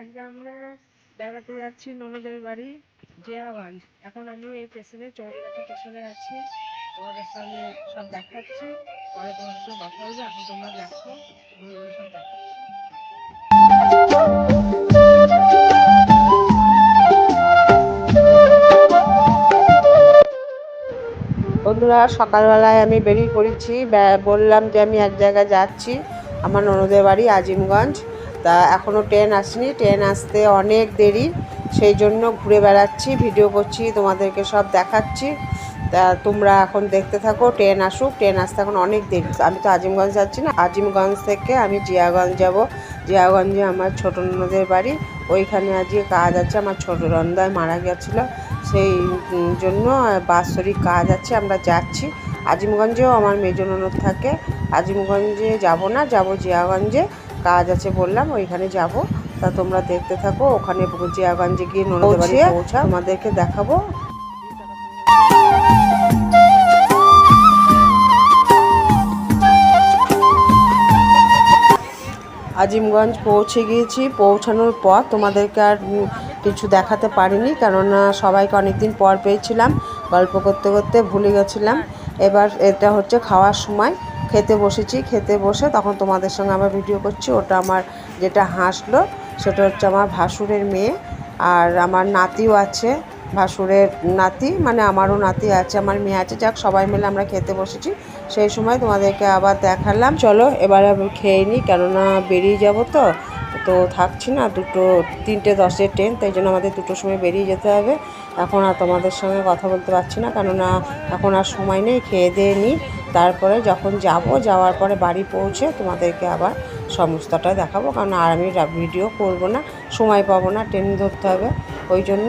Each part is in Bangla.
আজকে আমরা বেড়াতে যাচ্ছি ননদের বাড়ি, জিয়াগঞ্জ। এখন আমি এই স্টেশনে চৌরাস্তা স্টেশনে আছি। তোমাদের সামনে সব দেখাচ্ছি। পরে তোমার সাথে কথা বলব এখন তোমরা দেখো সব দেখাচ্ছি। বন্ধুরা, সকালবেলায় আমি বেরিয়ে পড়েছি। বললাম যে আমি এক জায়গায় যাচ্ছি, আমার ননদের বাড়ি আজিমগঞ্জ। তা এখনও ট্রেন আসেনি। ট্রেন আসতে অনেক দেরি, সেই জন্য ঘুরে বেড়াচ্ছি, ভিডিও করছি, তোমাদেরকে সব দেখাচ্ছি। তা তোমরা এখন দেখতে থাকো, ট্রেন আসুক। ট্রেন আসতে এখন অনেক দেরি। আমি তো আজিমগঞ্জ যাচ্ছি না। আজিমগঞ্জ থেকে আমি জিয়াগঞ্জ যাব। জিয়াগঞ্জে আমার ছোটো ননদের বাড়ি। ওইখানে আজকে কাজ আছে। আমার ছোটো নন্দায় মারা গেছিল। সেই জন্য বাৎসরিক কাজ আছে আমরা যাচ্ছি। আজিমগঞ্জেও আমার মেজ ননদ থাকে আজিমগঞ্জে যাব না যাব জিয়াগঞ্জে। কাজ আছে বললাম ওইখানে যাব। তা তোমরা দেখতে থাকো ওখানে জিয়াগঞ্জে গিয়ে বাড়ি পৌঁছা তোমাদেরকে দেখাবো। আজিমগঞ্জ পৌঁছে গিয়েছি পৌঁছানোর পর তোমাদেরকে আর কিছু দেখাতে পারিনি কেননা সবাইকে অনেকদিন পর পেয়েছিলাম, গল্প করতে করতে ভুলে গেছিলাম। এবার এটা হচ্ছে খাওয়ার সময়, খেতে বসেছি, খেতে বসে তখন তোমাদের সঙ্গে আবার ভিডিও করছি। ওটা আমার যেটা হাসলো, সেটা হচ্ছে আমার ভাসুরের মেয়ে, আর আমার নাতিও আছে, ভাসুরের নাতি মানে আমারও নাতি আছে, আমার মেয়ে আছে। যাক, সবাই মিলে আমরা খেতে বসেছি। সেই সময় তোমাদেরকে আবার দেখালাম। চলো, এবার খেয়ে নিই, কেননা বেরিয়ে যাব তো। তো থাকছি না, দুটো, তিনটে দশের ট্রেন তাই জন্য আমাদের দুটোর সময় বেরিয়ে যেতে হবে। এখন আর তোমাদের সঙ্গে কথা বলতে পারছি না, কেননা এখন আর সময় নেই, খেয়ে দিয়ে নিই। তারপরে যখন যাব, যাওয়ার পরে বাড়ি পৌঁছে তোমাদেরকে আবার সমস্তটা দেখাবো। কারণ আর আমি ভিডিও করব না, সময় পাবো না ট্রেন ধরতে হবে। ওই জন্য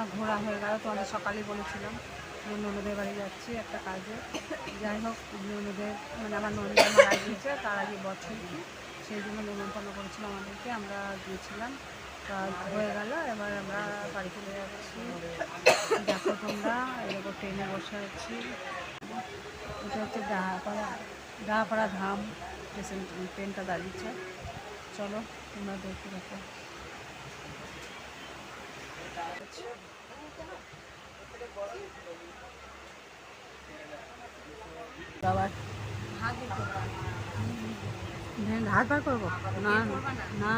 আমার ঘোরা হয়ে গেল তোমাদের সকালেই বলেছিলাম যে ননদের বাড়ি যাচ্ছি একটা কাজে। যাই হোক, ননদের মানে আমার ননদের মারা গিয়েছে, তার আগে বছর সেই জন্য নিমন্ত্রণ করেছিল আমাদেরকে, আমরা গিয়েছিলাম। কাজ হয়ে গেল, এবার আমরা বাড়ি চলে যাচ্ছি। দেখো তোমরা, এরকম ট্রেনে বসে আছি। এটা হচ্ছে ডাহাপাড়া ডাহাপাড়া ধাম, স্টেশন, ট্রেনটা দাঁড়িয়েছে। চলো, তোমরা দেখতে দেখো হাত বার করব না না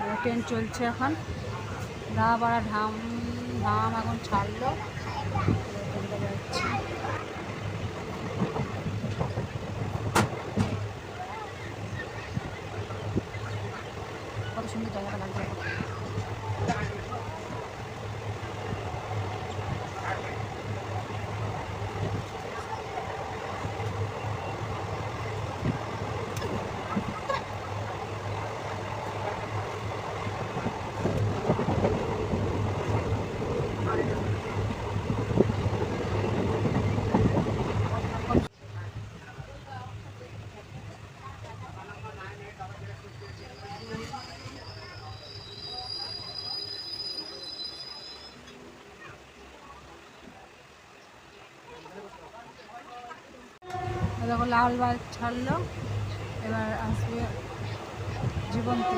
না ট্রেন চলছে এখন দাবাড়া ধাম ধাম এখন ছাড়লো দেখো লাল বাল ছাড়লো এবার আসবে জীবন্ত